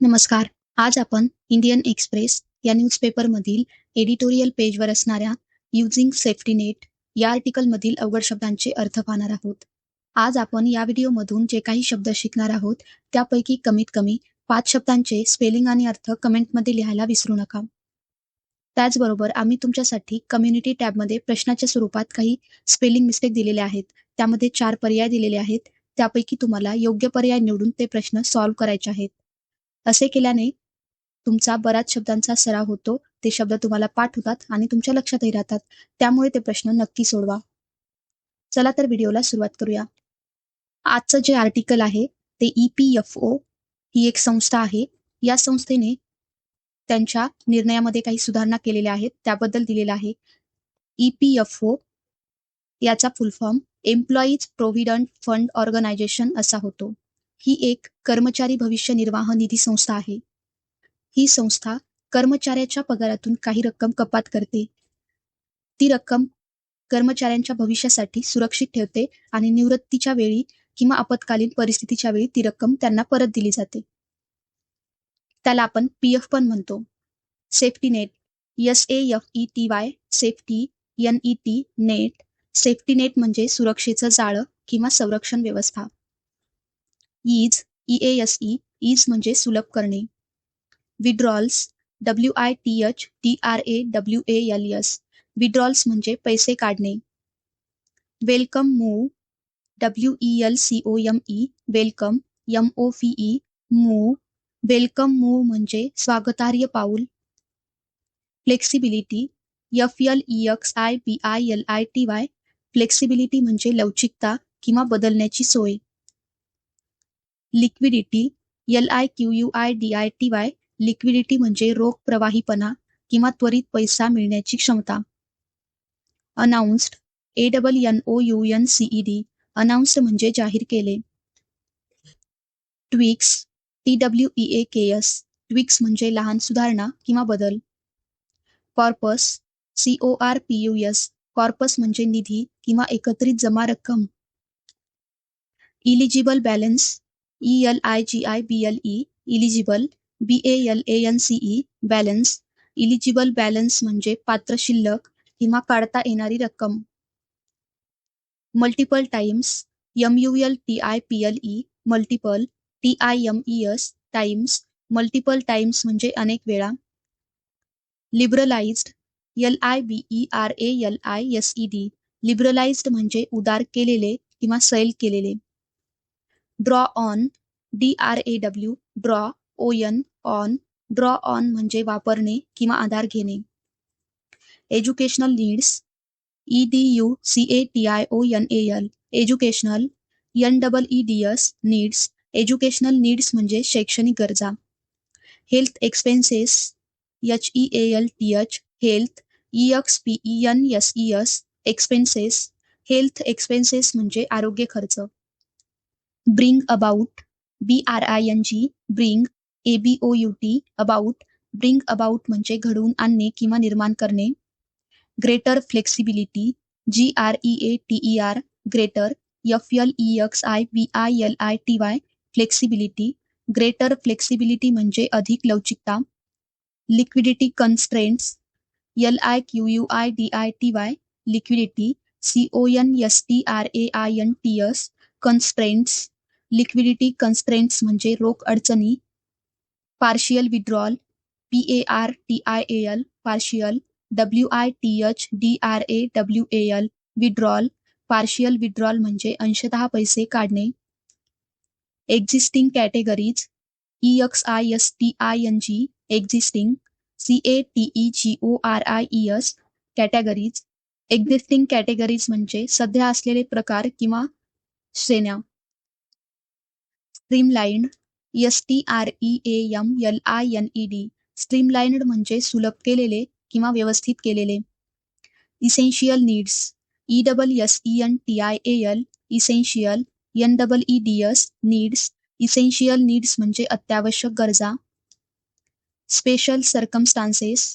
नमस्कार. आज आपण इंडियन एक्सप्रेस या न्यूजपेपरमधील एडिटोरियल पेजवर असणाऱ्या युझिंग सेफ्टी नेट या आर्टिकलमधील अवघड शब्दांचे अर्थ पाहणार आहोत. आज आपण या व्हिडिओमधून जे काही शब्द शिकणार आहोत त्यापैकी कमीत कमी पाच शब्दांचे स्पेलिंग आणि अर्थ कमेंटमध्ये लिहायला विसरू नका. त्याचबरोबर आम्ही तुमच्यासाठी कम्युनिटी टॅबमध्ये प्रश्नाच्या स्वरूपात काही स्पेलिंग मिस्टेक दिलेले आहेत त्यामध्ये चार पर्याय दिलेले आहेत त्यापैकी तुम्हाला योग्य पर्याय निवडून ते प्रश्न सॉल्व्ह करायचे आहेत. असे केल्याने तुमचा बऱ्याच शब्दांचा सराव होतो. ते शब्द तुम्हाला पाठ होतात आणि तुमच्या लक्षातही राहतात. त्यामुळे ते प्रश्न नक्की सोडवा. चला तर व्हिडिओला सुरुवात करूया. आजचं जे आर्टिकल आहे ते ई पी एफ ओ ही एक संस्था आहे. या संस्थेने त्यांच्या निर्णयामध्ये काही सुधारणा केलेल्या आहेत. त्याबद्दल दिलेलं आहे. ई पी एफ ओ याचा full form employees provident fund organisation असा होतो. ही एक कर्मचारी भविष्य निर्वाह निधी संस्था आहे. ही संस्था कर्मचाऱ्याच्या पगारातून काही रक्कम कपात करते. ती रक्कम कर्मचाऱ्यांच्या भविष्यासाठी सुरक्षित ठेवते आणि निवृत्तीच्या वेळी किंवा आपत्कालीन परिस्थितीच्या वेळी ती रक्कम त्यांना परत दिली जाते. त्याला आपण पी एफ पण म्हणतो. Safety net S A F E T Y safety N E T net. Safety net म्हणजे सुरक्षेचं जाळं किंवा संरक्षण व्यवस्था. Ease E A S E ease म्हणजे सुलभ करणे. Withdrawals W I T H T R A W A L S withdrawals म्हणजे पैसे काढणे. Welcome move W E L C O M E welcome M O V E move welcome move म्हणजे स्वागतार्ह पाऊल. Flexibility F L E X I B I L I T Y flexibility म्हणजे लवचिकता किंवा बदलण्याची सोय. Liquidity L I Q U I D I T Y liquidity म्हणजे रोख प्रवाहीपणा किंवा त्वरित पैसा मिळण्याची क्षमता. Announced A double N O U N C E D announced म्हणजे जाहीर केले. Tweaks T W E A K S tweaks म्हणजे लहान सुधारणा किंवा बदल. Corpus C O R P U S corpus म्हणजे निधी किंवा एकत्रित जमा रक्कम. Eligible balance E L I G I B L E eligible B A L A N C E balance eligible balance म्हणजे पात्र शिल्लक किंवा काढता येणारी रक्कम. Multiple times M U L T I P L E multiple T I M E S times multiple times म्हणजे अनेक वेळा. Liberalised L I B E R A L I S E D liberalised म्हणजे उदार केलेले किंवा सैल केलेले. Draw on D R A W draw O N on draw on म्हणजे वापरणे किंवा आधार घेणे. Educational needs E D U C A T I O N A L educational N double E D S needs educational needs म्हणजे शैक्षणिक गरजा. Health expenses H E A L T H health E X P E N S E S expenses health expenses म्हणजे आरोग्य खर्च. Bring about B R I N G bring A B O U T about bring about म्हणजे घडवून आणणे किंवा निर्माण करणे. Greater flexibility G R E A T E R greater F L E X I B I L I T Y flexibility greater flexibility म्हणजे अधिक लवचिकता. Liquidity constraints L I Q U I D I T Y liquidity C O N S T R A I N T S constraints liquidity constraints म्हणजे रोख अडचणी partial withdrawal P A R T I A L partial W I T H D R A W A L withdrawal partial withdrawal म्हणजे अंशतः पैसे काढणे. Existing categories E X I S T I N G existing C A T E G O R I E S categories existing categories म्हणजे सध्या असलेले प्रकार किंवा श्रेण्या. Streamlined S T R E A M L I N E D streamlined म्हणजे सुलभ केलेले किंवा व्यवस्थित केलेले. Essential needs E double S E N T I A L essential N double E D S needs essential needs म्हणजे अत्यावश्यक गरजा. Special circumstances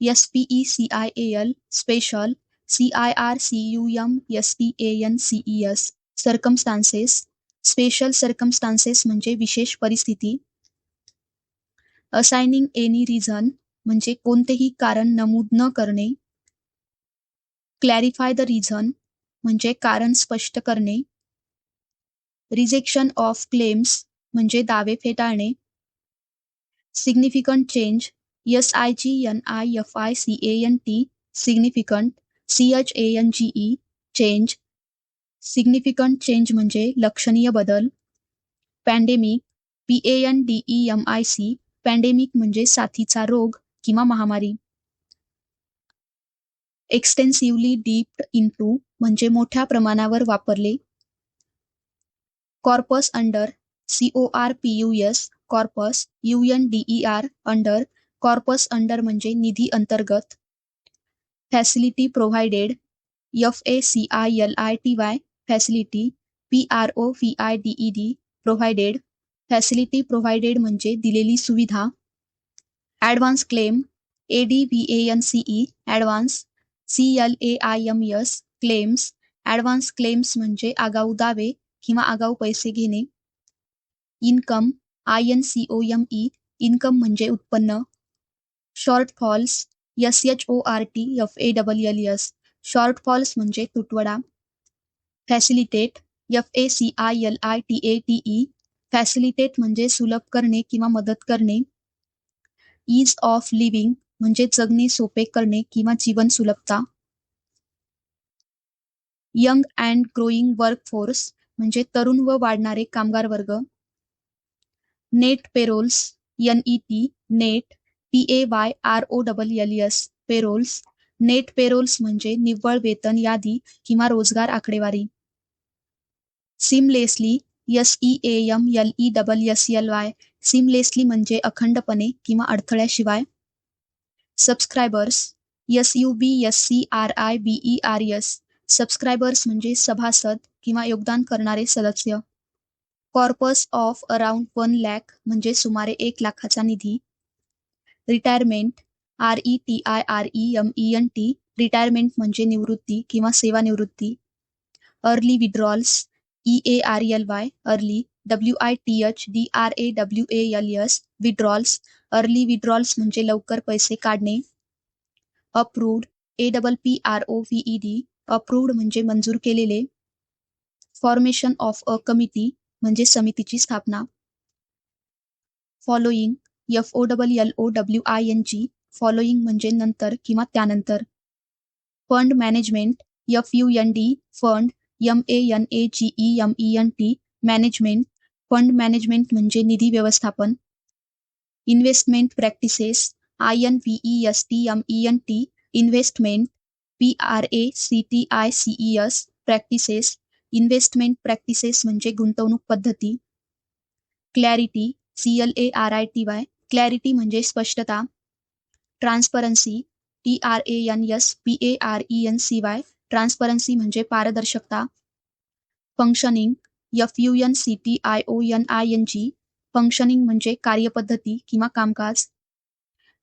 S P E C I A L special C I R C U M S T N C E S circumstances special circumstances म्हणजे विशेष परिस्थिती. Assigning any reason म्हणजे कोणतेही कारण नमूद न करणे. क्लॅरिफाय द रिझन म्हणजे कारण स्पष्ट करणे. रिजेक्शन ऑफ क्लेम्स म्हणजे दावे फेटाळणे. Significant change S I G N I F I C A N T significant C H A N G E change significant change म्हणजे लक्षणीय बदल. Pandemic P A N D E M I C pandemic म्हणजे साथीचा रोग किंवा महामारी. Extensively डीप्ड into म्हणजे मोठ्या प्रमाणावर वापरले. Corpus under C O R P U S corpus U N D E R under corpus under म्हणजे निधी अंतर्गत. Facility provided F A C I L I T Y facility P R O V I D E D provided facility provided म्हणजे दिलेली सुविधा. Advance claim A D V A N C E advance C L A I M S claims advance claims म्हणजे आगाऊ दावे किंवा आगाऊ पैसे घेणे. Income I N C O M E income म्हणजे उत्पन्न. Short falls S H O R T F A double L S short falls म्हणजे तुटवडा. Facilitate F A C I L I T A T E facilitate म्हणजे सुलभ करणे किंवा मदत करणे. ईज ऑफ लिव्हिंग म्हणजे जगणे सोपे करणे किंवा जीवन सुलभता. Young and growing work force म्हणजे तरुण व वाढणारे कामगार वर्ग. Net payrolls N E T net P A Y R O double L S payrolls net payrolls म्हणजे निव्वळ वेतन यादी किंवा रोजगार आकडेवारी. Seamlessly S E A M L E double S L Y seamlessly म्हणजे अखंडपणे किंवा अडथळ्याशिवाय. Subscribers S U B S C R I B E R S subscribers म्हणजे सभासद किंवा योगदान करणारे सदस्य. Corpus of around one lakh म्हणजे सुमारे एक लाखाचा निधी. Retirement R E T I R E M E N T retirement म्हणजे निवृत्ती किंवा सेवानिवृत्ती. Early withdrawals E A R L Y early W I T H D R A W A L S withdrawals early withdrawals म्हणजे लवकर पैसे काढणे. Approved A double P R O V D approved म्हणजे मंजूर केलेले. Formation of a committee म्हणजे समितीची स्थापना. Following F O double L O W I N G following म्हणजे नंतर किंवा त्यानंतर. Fund management F U N D fund M A N A G E M E N T management fund management म्हणजे निधी व्यवस्थापन investment practices I N V E S T M E N T investment P R A C T I C E S practices investment practices म्हणजे गुंतवणूक पद्धती clarity C L A R I T Y clarity म्हणजे स्पष्टता transparency T R A N S P A R E N C Y transparency म्हणजे पारदर्शकता functioning F U N C T I O N I N G functioning कार्यपद्धती किंवा कामकाज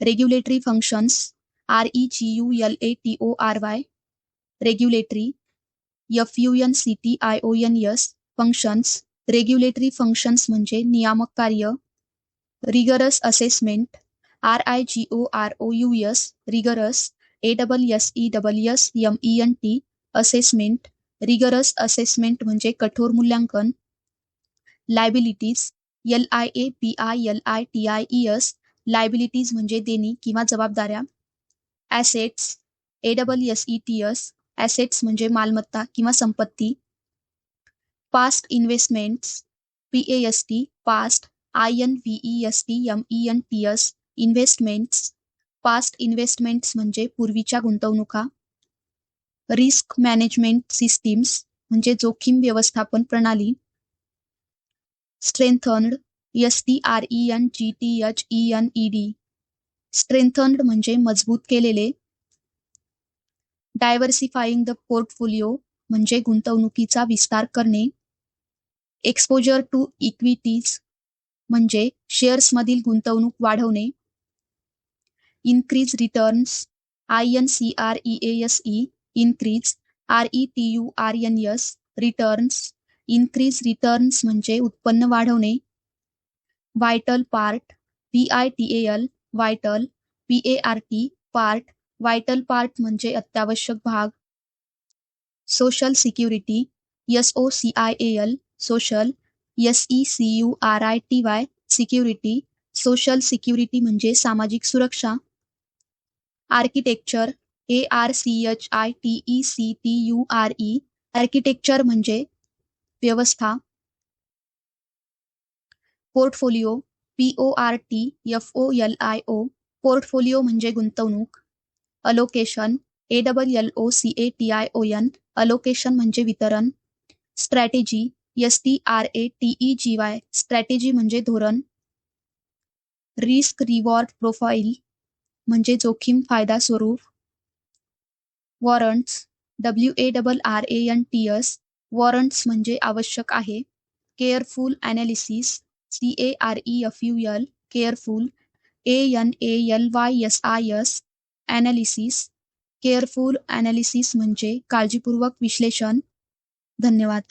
regulatory functions R E G U L A T O R Y regulatory F U N C T I O N S functions regulatory functions नियामक कार्य rigorous assessment R I G O R O U S rigorous A double S E double S M E N T assessment rigorous assessment म्हणजे कठोर मूल्यांकन liabilities L I A P I L I T I E S liabilities म्हणजे देणी किंवा जबाबदाऱ्या assets A double S E T S assets म्हणजे मालमत्ता किंवा संपत्ती past investments P A S T past I N V E S T M E N T S investments past investments म्हणजे पूर्वीच्या गुंतवणुका रिस्क मॅनेजमेंट सिस्टीम्स म्हणजे जोखीम व्यवस्थापन प्रणाली strengthened S T R E N G T H E N E D strengthened म्हणजे मजबूत केलेले डायव्हर्सिफाईंग the portfolio म्हणजे गुंतवणुकीचा विस्तार करणे एक्सपोजर टू इक्विटीज म्हणजे शेअर्समधील गुंतवणूक वाढवणे increase returns I N C R E A S E increase R E T U R N S returns increase returns म्हणजे उत्पन्न वाढवणे. Vital part P I T A L vital P A R T part vital part म्हणजे अत्यावश्यक भाग. Social security S O C I A L social S E C U R I T Y security social security म्हणजे सामाजिक सुरक्षा. Architecture A R C H I T E C T U R E architecture म्हणजे व्यवस्था, portfolio P O R T F O L I O portfolio म्हणजे गुंतवणूक allocation A double L O C A T I O N allocation म्हणजे वितरण strategy S T R A T E G Y strategy म्हणजे धोरण risk reward profile म्हणजे जोखीम फायदा स्वरूप. Warrants W A double R A N T S warrants म्हणजे आवश्यक आहे. Careful analysis C A R E F U L careful A N A L Y S I S analysis careful analysis म्हणजे काळजीपूर्वक विश्लेषण. धन्यवाद.